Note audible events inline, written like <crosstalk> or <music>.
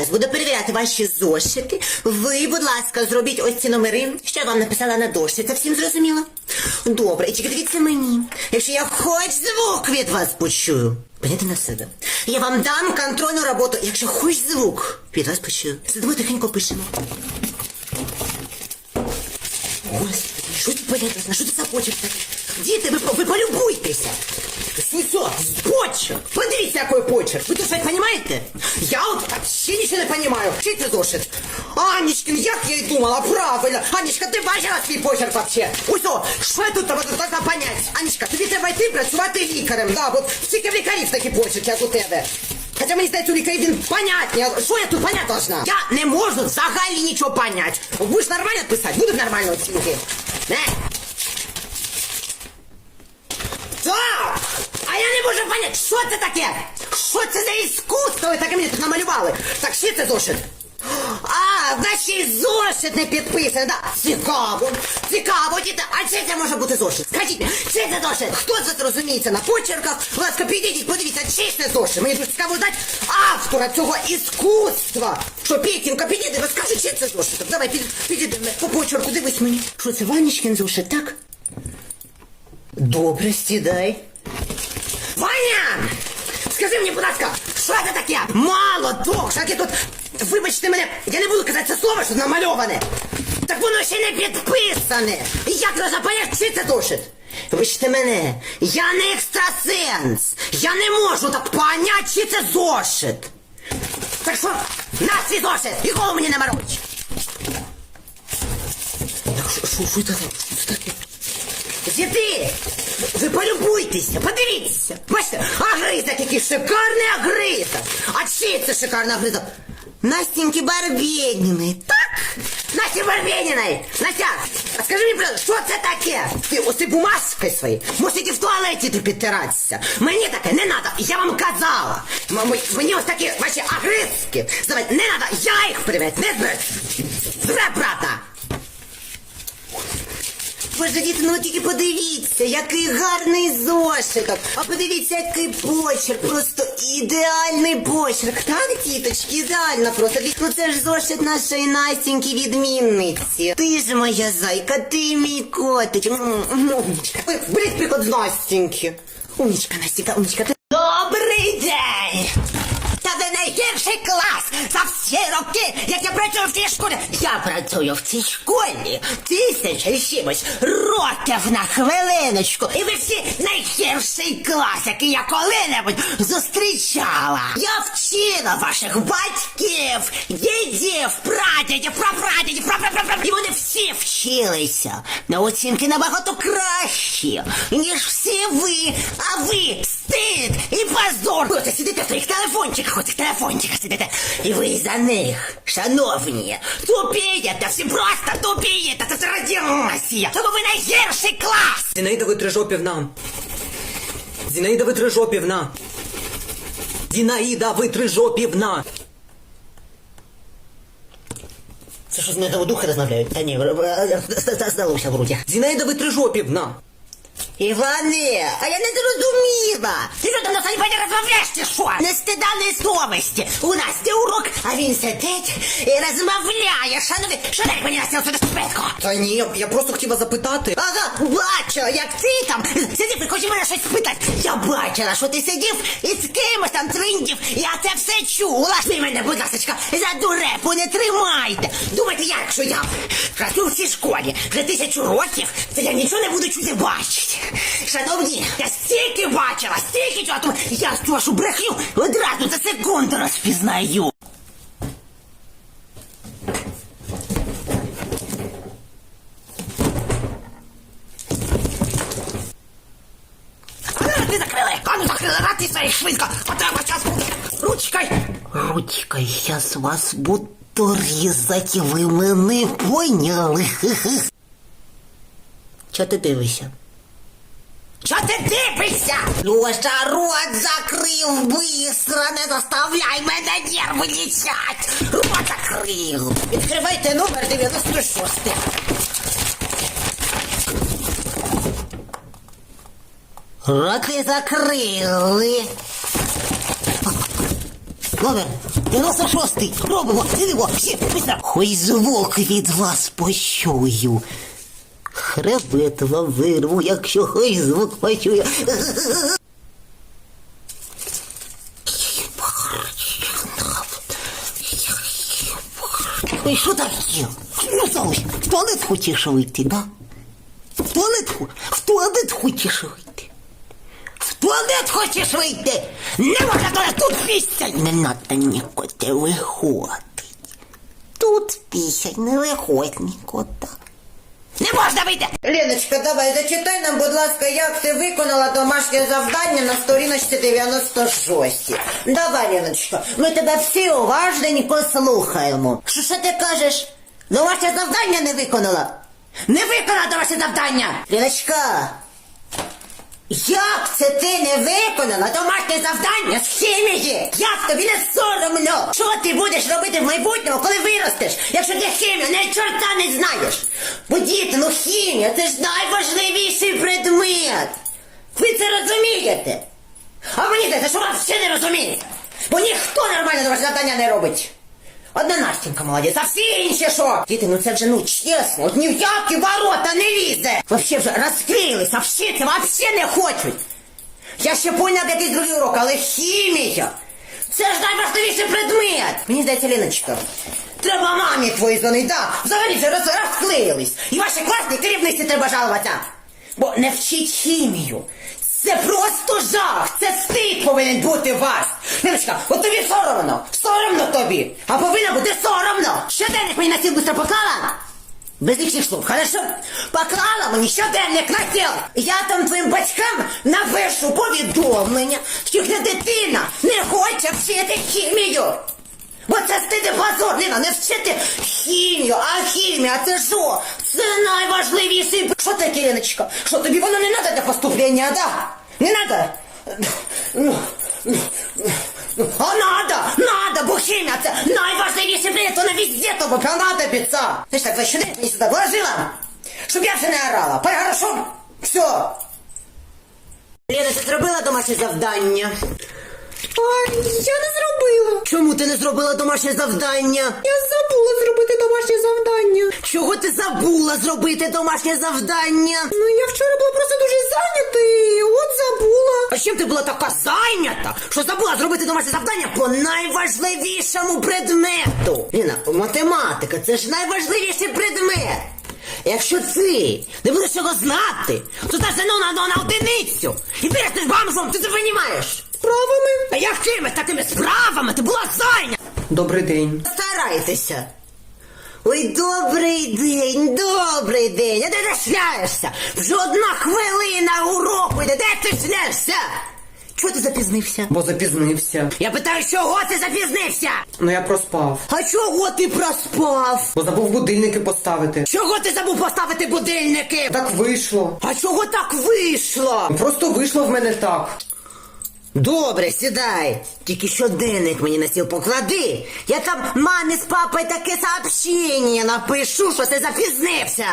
зараз буду перевіряти ваші зошити. Ви, будь ласка, зробіть ось ці номери, що я вам написала на дошці. Це всім зрозуміло? Добре, і тільки дивіться мені. Якщо я хоч звук від вас почую, поняти на себе. Я вам дам контрольну роботу, якщо хоч звук від вас почую. Сидимо тихенько пишемо. Господи, що це понятно? Що це за почерк? Діти, ви, ви полюбуйтеся. Снецов, почерк. Подивіться, який почерк. Ви тут щось розумієте? Я от вообще нічого не розумію. Чи це зошит? Анечкин, як я й думала, правильно. Анечка, ти бачила свій почерк вообще? Ось о, що я тут должна понять? Анечка, тобі треба йти працювати лікарем. Да, от тільки в лікарів такі почерк, як у тебе. Хоча мені здається, у лікарів він понятний. Що я тут понять должна? Я не можу взагалі нічого понять. Будеш нормально писати, буду нормально оцінки. Не? Так! А я не можу понять, що це таке? Що це за іскусство ви таке мені тут намалювали? Так, що це зошит? А, значить зошит не підписаний, да? Цікаво, цікаво, діти. А чи це може бути зошит? Скажіть, чи це зошит? Хто це розуміється на почерках? Будь ласка, підійдіть, подивіться, чи це зошит? Мені дуже цікаво знати автора цього іскусства. Що, Петінка, підійди, розкажи, чи це зошит? Давай, підійди, підійди по почерку, дивись мені. Що це, Ванечкин зошит, так? Добре, сідай. Скажи мені, будь ласка, що це таке? Мало що таке тут. Вибачте мене, я не буду казати це слово, що намальоване. Так воно ще не підписане. Як можна поняти, чи це зошит? Вибачте мене, я не екстрасенс. Я не можу так поняти, чи це зошит. Так що, на свій зошит, і голову мені не морочь. Так що, що? Що це таке? Діти, ви полюбуйтеся, подивіться. Бачите, агризок який шикарний агризок. А чий це шикарний агризок? Настеньки Барбєніної. Так? Насті Барбєніної. Настя, а скажи мені, правда, що це таке? Ти оці бумажки свої мусите в туалеті ти підтиратися. Мені таке не треба, я вам казала. М- Мені ось такі ваші агризки. Не треба, я їх привет, не зберу. Збирай, брата. Боже, діти, ну тільки подивіться, який гарний зошиток. А подивіться, який почерк. Просто ідеальний почерк. Так, діточки, ідеально просто. Ну це ж зошит нашої Настіньки відмінниці. Ти ж моя зайка, ти мій котик. М, м, Умнічка. Ви Беріть приклад з Настіньки. Умнічка, Настінька, умнічка. Ти... Добрий найгірший клас за всі роки, як я працюю в цій школі. Я працюю в цій школі тисяча і чимось років на хвилиночку. І ви всі найгірший клас, який я коли-небудь зустрічала. Я вчила ваших батьків, дідів, прадідів, прапрадідів, прапрапрапрап. І вони всі вчилися на оцінки набагато кращі, ніж всі ви. А ви стид і позор. Ви сидите в своїх телефончиках, оцих телефончиках сидите. І ви за них, шановні, тупієте, всі просто тупієте. Це все радіація. Тому ви найгірший клас. Зінаїда Витрижопівна. Зінаїда Витрижопівна. Зінаїда Витрижопівна. Це що з мене духа розмовляють? Та ні, здалося вроді. Зінаїда Витрижопівна. Іване, а я не зрозуміла. Ти що там на сайбані розмовляєш чи що? Не стида, не совісті. У нас де урок, а він сидить і розмовляє. Шановні, що так мені насіл сюди швидко? Та ні, я просто хотіла запитати. Ага, бачила, як ти там сидів і хочеш мене щось спитати. Я бачила, що ти сидів і з кимось там триндів. Я це все чула. Ви мене, будь ласка, за дурепу не тримайте. Думайте, як, що я працюю в цій школі вже тисячу років, то я нічого не буду чути бачити. Шановні, я стільки бачила, стільки чого, тому я цю вашу брехню одразу за секунду розпізнаю. Ручкой! Ручкой, сейчас вас буду різати, ви мене поняли. <laughs> Чого ти дивишся? Чого ти дивишся? Лоша, рот закрив быстро, не заставляй мене нерви лічать! Рот закрив! Відкривайте номер 96. Роти закрили. Номер 96-й. Робимо, сидимо, всі, быстро. Хой звук від вас почую. Хребет вам вирву, якщо хой звук почую. Ой, що таке? Ну, Саусь, в туалет хочеш вийти, да? В туалет, в туалет хочеш вийти? В туалет хочеш вийти? Не можна туалет, тут пісять! Не надо ніколи виходить. Тут пісять, не виходь нікуди. Не можна вийти! Леночка, давай, зачитай нам, будь ласка, як ти виконала домашнє завдання на сторіночці 96. Давай, Леночка, ми тебе всі уважненько слухаємо. Що що ти кажеш? Домашнє завдання не виконала? Не виконала домашнє завдання! Леночка, як це ти не виконала домашнє завдання з хімії? Як тобі не соромно? Що ти будеш робити в майбутньому, коли виростеш, якщо ти хімію не чорта не знаєш? Бо діти, ну хімія це ж найважливіший предмет. Ви це розумієте? А мені здається, що ви взагалі не розумієте. Бо ніхто нормально домашнє завдання не робить. Одна Настенька молодець, а всі інші що? Діти, ну це вже ну чесно, от ні в які ворота не лізе. Вообще вже розкрилися, вчити вообще не хочуть. Я ще поняв якийсь другий урок, але хімія. Це ж найважливіший предмет. Мені здається, Леночка, треба мамі твої дзвонити, да. Взагалі вже роз, розклеїлись. І ваші класні керівниці треба жалуватися. Бо не вчить хімію. Це просто жах! Це стид повинен бути вас! Ниночка, от тобі соромно! Соромно тобі! А повинно бути соромно! Щоденник мені на стіл быстро поклала? Без лишніх слов, хорошо? Поклала мені щоденник на стіл! Я там твоїм батькам напишу повідомлення, що їхня дитина не хоче вчити хімію! Бо це стиди позор, Ліна, не вчити хімію, а хімія це що? Це найважливіший... Що таке, Леночка? Що тобі воно не треба для поступлення, да? Не треба? Ну, ну, ну, А надо, надо, бо хімія це найважливіший предмет, вона везде тобі понадобиться. Ти ж так щоденник мені сюди вложила, щоб я вже не орала. Хорошо? Все. Лена, ти зробила домашнє завдання? Ай, я не зробила. Чому ти не зробила домашнє завдання? Я забула зробити домашнє завдання. Чого ти забула зробити домашнє завдання? Ну, я вчора була просто дуже зайнята. А чим ти була така зайнята, що забула зробити домашнє завдання по найважливішому предмету? Ліна, математика це ж найважливіший предмет. Якщо ти не будеш цього знати, то ти ну на, на, одиницю і перестанеш бамжом, ти це розумієш? Справами. А якими такими справами ти була зайнята? Добрий день. Старайтеся. Ой, добрий день, добрий день. А де ти шляєшся? Вже одна хвилина уроку йде. Де ти шляєшся? Чого ти запізнився? Бо запізнився. Я питаю, чого ти запізнився? Ну я проспав. А чого ти проспав? Бо забув будильники поставити. Чого ти забув поставити будильники? Так вийшло. А чого так вийшло? Просто вийшло в мене так. Добре, сідай. Тільки щоденник мені на стіл поклади. Я там мамі з папою таке сообщення напишу, що ти запізнився.